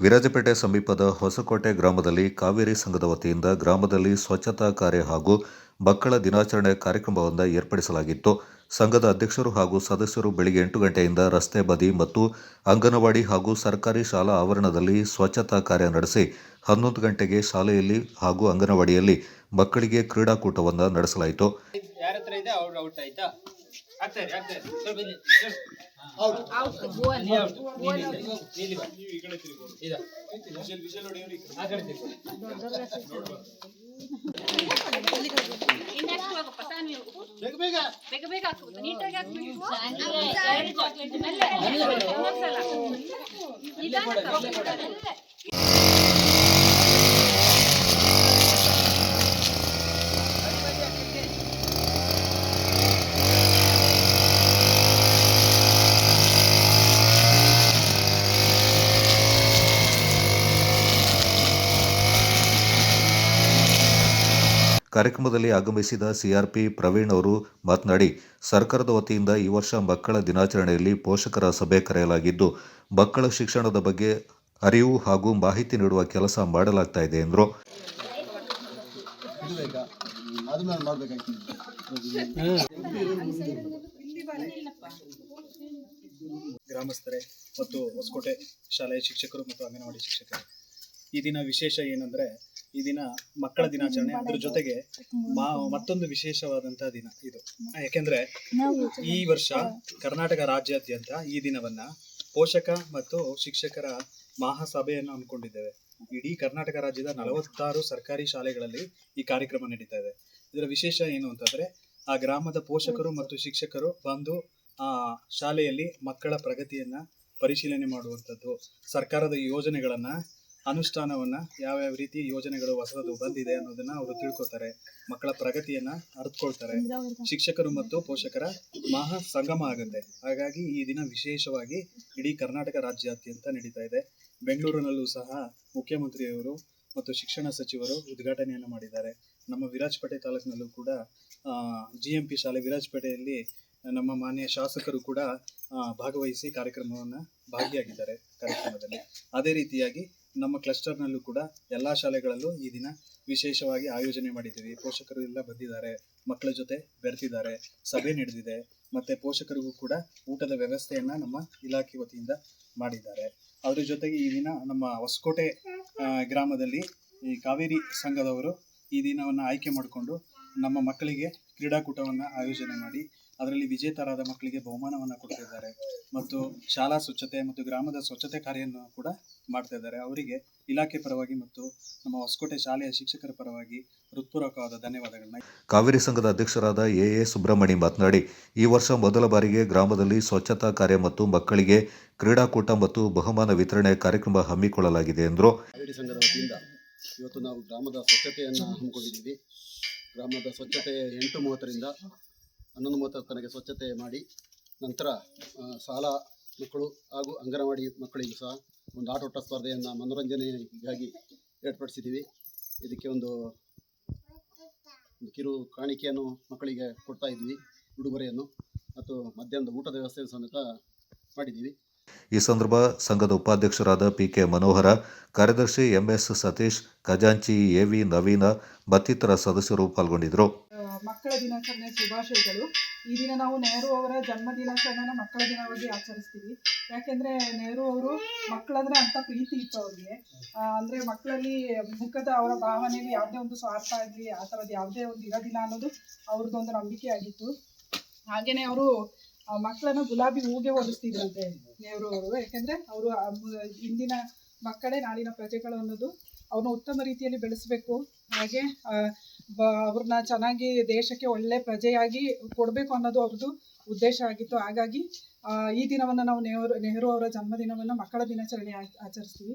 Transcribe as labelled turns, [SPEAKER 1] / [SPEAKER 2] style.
[SPEAKER 1] ವಿರಾಜಪೇಟೆ ಸಮೀಪದ ಹೊಸಕೋಟೆ ಗ್ರಾಮದಲ್ಲಿ ಕಾವೇರಿ ಸಂಘದ ವತಿಯಿಂದ ಗ್ರಾಮದಲ್ಲಿ ಸ್ವಚ್ಛತಾ ಕಾರ್ಯ ಹಾಗೂ ಮಕ್ಕಳ ದಿನಾಚರಣೆ ಕಾರ್ಯಕ್ರಮವನ್ನು ಏರ್ಪಡಿಸಲಾಗಿತ್ತು. ಸಂಘದ ಅಧ್ಯಕ್ಷರು ಹಾಗೂ ಸದಸ್ಯರು ಬೆಳಿಗ್ಗೆ ಎಂಟು ಗಂಟೆಯಿಂದ ರಸ್ತೆ ಬದಿ ಮತ್ತು ಅಂಗನವಾಡಿ ಹಾಗೂ ಸರ್ಕಾರಿ ಶಾಲಾ ಆವರಣದಲ್ಲಿ ಸ್ವಚ್ಛತಾ ಕಾರ್ಯ ನಡೆಸಿ ಹನ್ನೊಂದು ಗಂಟೆಗೆ ಶಾಲೆಯಲ್ಲಿ ಹಾಗೂ ಅಂಗನವಾಡಿಯಲ್ಲಿ ಮಕ್ಕಳಿಗೆ ಕ್ರೀಡಾಕೂಟವನ್ನು ನಡೆಸಲಾಯಿತು.
[SPEAKER 2] ಬೇಗ ಬೇಗ. ಹಾಕ್ಬೇಕು ನೀಟಾಗಿ ಹಾಕ್ಬೇಕು ಎರಡು
[SPEAKER 1] ಕಾರ್ಯಕ್ರಮದಲ್ಲಿ ಆಗಮಿಸಿದ ಸಿಆರ್ಪಿ ಪ್ರವೀಣ್ ಅವರು ಮಾತನಾಡಿ, ಸರ್ಕಾರದ ವತಿಯಿಂದ ಈ ವರ್ಷ ಮಕ್ಕಳ ದಿನಾಚರಣೆಯಲ್ಲಿ ಪೋಷಕರ ಸಭೆ ಕರೆಯಲಾಗಿದ್ದು, ಮಕ್ಕಳ ಶಿಕ್ಷಣದ ಬಗ್ಗೆ ಅರಿವು ಹಾಗೂ ಮಾಹಿತಿ ನೀಡುವ ಕೆಲಸ ಮಾಡಲಾಗ್ತಾ ಇದೆ ಎಂದರು.
[SPEAKER 3] ಗ್ರಾಮಸ್ಥರೇ ಮತ್ತು ಹೊಸಕೋಟೆ ಶಾಲೆಯ ಶಿಕ್ಷಕರು ಮತ್ತು ಅಂಗನವಾಡಿ ಶಿಕ್ಷಕರು. ಈ ದಿನ ವಿಶೇಷ ಏನಂದ್ರೆ ಈ ದಿನ ಮಕ್ಕಳ ದಿನಾಚರಣೆ ಅದ್ರ ಜೊತೆಗೆ ಮತ್ತೊಂದು ವಿಶೇಷವಾದಂತಹ ದಿನ ಇದು. ಯಾಕೆಂದ್ರೆ ಈ ವರ್ಷ ಕರ್ನಾಟಕ ರಾಜ್ಯಾದ್ಯಂತ ಈ ದಿನವನ್ನ ಪೋಷಕ ಮತ್ತು ಶಿಕ್ಷಕರ ಮಹಾಸಭೆಯನ್ನು ಹಮ್ಮಿಕೊಂಡಿದ್ದೇವೆ. ಇಡೀ ಕರ್ನಾಟಕ ರಾಜ್ಯದ ನಲವತ್ತಾರು ಸರ್ಕಾರಿ ಶಾಲೆಗಳಲ್ಲಿ ಈ ಕಾರ್ಯಕ್ರಮ ನಡೀತಾ ಇದೆ. ಇದರ ವಿಶೇಷ ಏನು ಅಂತಂದ್ರೆ ಆ ಗ್ರಾಮದ ಪೋಷಕರು ಮತ್ತು ಶಿಕ್ಷಕರು ಬಂದು ಆ ಶಾಲೆಯಲ್ಲಿ ಮಕ್ಕಳ ಪ್ರಗತಿಯನ್ನ ಪರಿಶೀಲನೆ ಮಾಡುವಂಥದ್ದು ಸರ್ಕಾರದ ಯೋಜನೆಗಳನ್ನ ಅನುಷ್ಠಾನವನ್ನ ಯಾವ್ಯಾವ ರೀತಿ ಯೋಜನೆಗಳು ಹೊಸದು ಬಂದಿದೆ ಅನ್ನೋದನ್ನ ಅವರು ತಿಳ್ಕೊತಾರೆ ಮಕ್ಕಳ ಪ್ರಗತಿಯನ್ನ ಅರ್ಥಕೊಳ್ತಾರೆ ಶಿಕ್ಷಕರು ಮತ್ತು ಪೋಷಕರ ಮಹಾ ಸಂಗಮ ಆಗುತ್ತೆ. ಹಾಗಾಗಿ ಈ ದಿನ ವಿಶೇಷವಾಗಿ ಇಡೀ ಕರ್ನಾಟಕ ರಾಜ್ಯಾದ್ಯಂತ ನಡೀತಾ ಇದೆ. ಬೆಂಗಳೂರಿನಲ್ಲೂ ಸಹ ಮುಖ್ಯಮಂತ್ರಿಯವರು ಮತ್ತು ಶಿಕ್ಷಣ ಸಚಿವರು ಉದ್ಘಾಟನೆಯನ್ನು ಮಾಡಿದ್ದಾರೆ. ನಮ್ಮ ವಿರಾಜಪೇಟೆ ತಾಲೂಕಿನಲ್ಲೂ ಕೂಡ ಜಿ ಎಂ ಪಿ ಶಾಲೆ ವಿರಾಜಪೇಟೆಯಲ್ಲಿ ನಮ್ಮ ಮಾನ್ಯ ಶಾಸಕರು ಕೂಡ ಭಾಗವಹಿಸಿ ಕಾರ್ಯಕ್ರಮವನ್ನು ಭಾಗಿಯಾಗಿದ್ದಾರೆ ಕಾರ್ಯಕ್ರಮದಲ್ಲಿ. ಅದೇ ರೀತಿಯಾಗಿ ನಮ್ಮ ಕ್ಲಸ್ಟರ್ನಲ್ಲೂ ಕೂಡ ಎಲ್ಲ ಶಾಲೆಗಳಲ್ಲೂ ಈ ದಿನ ವಿಶೇಷವಾಗಿ ಆಯೋಜನೆ ಮಾಡಿದ್ದೀವಿ. ಪೋಷಕರು ಎಲ್ಲ ಬಂದಿದ್ದಾರೆ, ಮಕ್ಕಳ ಜೊತೆ ಬೆರೆತಿದ್ದಾರೆ, ಸಭೆ ನಡೆದಿದೆ. ಮತ್ತೆ ಪೋಷಕರಿಗೂ ಕೂಡ ಊಟದ ವ್ಯವಸ್ಥೆಯನ್ನ ನಮ್ಮ ಇಲಾಖೆ ವತಿಯಿಂದ ಮಾಡಿದ್ದಾರೆ. ಅದ್ರ ಜೊತೆಗೆ ಈ ದಿನ ನಮ್ಮ ಹೊಸಕೋಟೆ ಗ್ರಾಮದಲ್ಲಿ ಈ ಕಾವೇರಿ ಸಂಘದವರು ಈ ದಿನವನ್ನು ಆಯ್ಕೆ ಮಾಡಿಕೊಂಡು ನಮ್ಮ ಮಕ್ಕಳಿಗೆ ಕ್ರೀಡಾಕೂಟವನ್ನು ಆಯೋಜನೆ ಮಾಡಿ ಅದರಲ್ಲಿ ವಿಜೇತರಾದ ಮಕ್ಕಳಿಗೆ ಬಹುಮಾನವನ್ನು ಕೊಡ್ತಿದ್ದಾರೆ. ಮತ್ತು ಶಾಲಾ ಸ್ವಚ್ಛತೆ ಮತ್ತು ಗ್ರಾಮದ ಸ್ವಚ್ಛತೆ ಕಾರ್ಯವನ್ನು ಕೂಡ ಮಾಡ್ತಾ ಇದ್ದಾರೆ ಅವರಿಗೆ ಇಲಾಖೆ ಪರವಾಗಿ ಮತ್ತು ನಮ್ಮ ಹೊಸಕೋಟೆ ಶಾಲೆಯ ಶಿಕ್ಷಕರ ಪರವಾಗಿ ಹೃತ್ಪೂರ್ವಕವಾದ ಧನ್ಯವಾದಗಳನ್ನ.
[SPEAKER 1] ಕಾವೇರಿ ಸಂಘದ ಅಧ್ಯಕ್ಷರಾದ ಎ ಎ ಸುಬ್ರಹ್ಮಣಿ ಮಾತನಾಡಿ ಈ ವರ್ಷ ಮೊದಲ ಬಾರಿಗೆ ಗ್ರಾಮದಲ್ಲಿ ಸ್ವಚ್ಛತಾ ಕಾರ್ಯ ಮತ್ತು ಮಕ್ಕಳಿಗೆ ಕ್ರೀಡಾಕೂಟ ಮತ್ತು ಬಹುಮಾನ ವಿತರಣೆ ಕಾರ್ಯಕ್ರಮ ಹಮ್ಮಿಕೊಳ್ಳಲಾಗಿದೆ ಎಂದರು.
[SPEAKER 4] ಕಾವೇರಿ ಸಂಘದ ವತಿಯಿಂದ ಇವತ್ತು ನಾವು ಗ್ರಾಮದ ಸ್ವಚ್ಛತೆಯನ್ನು ಹಮ್ಮಿಕೊಂಡಿದ್ದೀವಿ. ಗ್ರಾಮದ ಸ್ವಚ್ಛತೆ ಎಂಟು ಮೂವತ್ತರಿಂದ ಹನ್ನೊಂದು ಮೂವತ್ತರ ತನಕ ಸ್ವಚ್ಛತೆ ಮಾಡಿ ನಂತರ ಶಾಲಾ ಮಕ್ಕಳು ಹಾಗೂ ಅಂಗನವಾಡಿ ಮಕ್ಕಳಿಗೂ ಸಹ ಒಂದು ಆಟೋಟ ಸ್ಪರ್ಧೆಯನ್ನು ಮನೋರಂಜನೆಗಾಗಿ ಏರ್ಪಡಿಸಿದ್ದೀವಿ. ಇದಕ್ಕೆ ಒಂದು ಕಿರು ಕಾಣಿಕೆಯನ್ನು ಮಕ್ಕಳಿಗೆ ಕೊಡ್ತಾ ಇದ್ವಿ ಉಡುಗೊರೆಯನ್ನು ಮತ್ತು ಮಧ್ಯಾಹ್ನದ ಊಟದ ವ್ಯವಸ್ಥೆ ಸಮೇತ ಮಾಡಿದ್ದೀವಿ.
[SPEAKER 1] ಈ ಸಂದರ್ಭ ಸಂಘದ ಉಪಾಧ್ಯಕ್ಷರಾದ ಪಿ ಕೆ ಮನೋಹರ, ಕಾರ್ಯದರ್ಶಿ ಎಂಎಸ್ ಸತೀಶ್, ಖಜಾಂಚಿ ಎ ವಿ ನವೀನ ಮತ್ತಿತರ ಸದಸ್ಯರು ಪಾಲ್ಗೊಂಡಿದ್ದರು.
[SPEAKER 5] ಮಕ್ಕಳ ದಿನಾಚರಣೆ ಶುಭಾಶಯಗಳು. ಈ ದಿನ ನಾವು ನೆಹರು ಅವರ ಜನ್ಮ ದಿನಾಚರಣೆನ ಮಕ್ಕಳ ದಿನವಾಗಿ ಆಚರಿಸ್ತೀವಿ. ಯಾಕೆಂದ್ರೆ ನೆಹರು ಅವರು ಮಕ್ಕಳಂದ್ರೆ ಅಂತ ಪ್ರೀತಿ ಇತ್ತು ಅವ್ರಿಗೆ ಅಂದ್ರೆ ಮಕ್ಕಳಲ್ಲಿ ಮುಖದ ಅವರ ಭಾವನೆಯಲ್ಲಿ ಯಾವುದೇ ಒಂದು ಸ್ವಾರ್ಥ ಆಗಲಿ ಆ ಥರದ್ದು ಯಾವುದೇ ಒಂದು ಇರೋದಿಲ್ಲ ಅನ್ನೋದು ಅವ್ರದ್ದು ಒಂದು ನಂಬಿಕೆ ಆಗಿತ್ತು. ಹಾಗೇನೆ ಅವರು ಮಕ್ಕಳನ್ನ ಗುಲಾಬಿ ಹೂಗೆ ಹೋಲಿಸ್ತಿದ್ರಂತೆ ನೆಹರು ಅವರು. ಯಾಕೆಂದ್ರೆ ಅವರು ಇಂದಿನ ಮಕ್ಕಳೇ ನಾಳಿನ ಪ್ರಜೆಗಳು ಅನ್ನೋದು ಅವ್ರನ್ನ ಉತ್ತಮ ರೀತಿಯಲ್ಲಿ ಬೆಳೆಸಬೇಕು. ಹಾಗೆ ಅವ್ರನ್ನ ಚೆನ್ನಾಗಿ ದೇಶಕ್ಕೆ ಒಳ್ಳೆ ಪ್ರಜೆಯಾಗಿ ಕೊಡಬೇಕು ಅನ್ನೋದು ಅವ್ರದ್ದು ಉದ್ದೇಶ ಆಗಿತ್ತು. ಹಾಗಾಗಿ ಈ ದಿನವನ್ನ ನಾವು ನೆಹರು ನೆಹರು ಅವರ ಜನ್ಮದಿನವನ್ನು ಮಕ್ಕಳ ದಿನಾಚರಣೆ ಆಚರಿಸ್ತೀವಿ.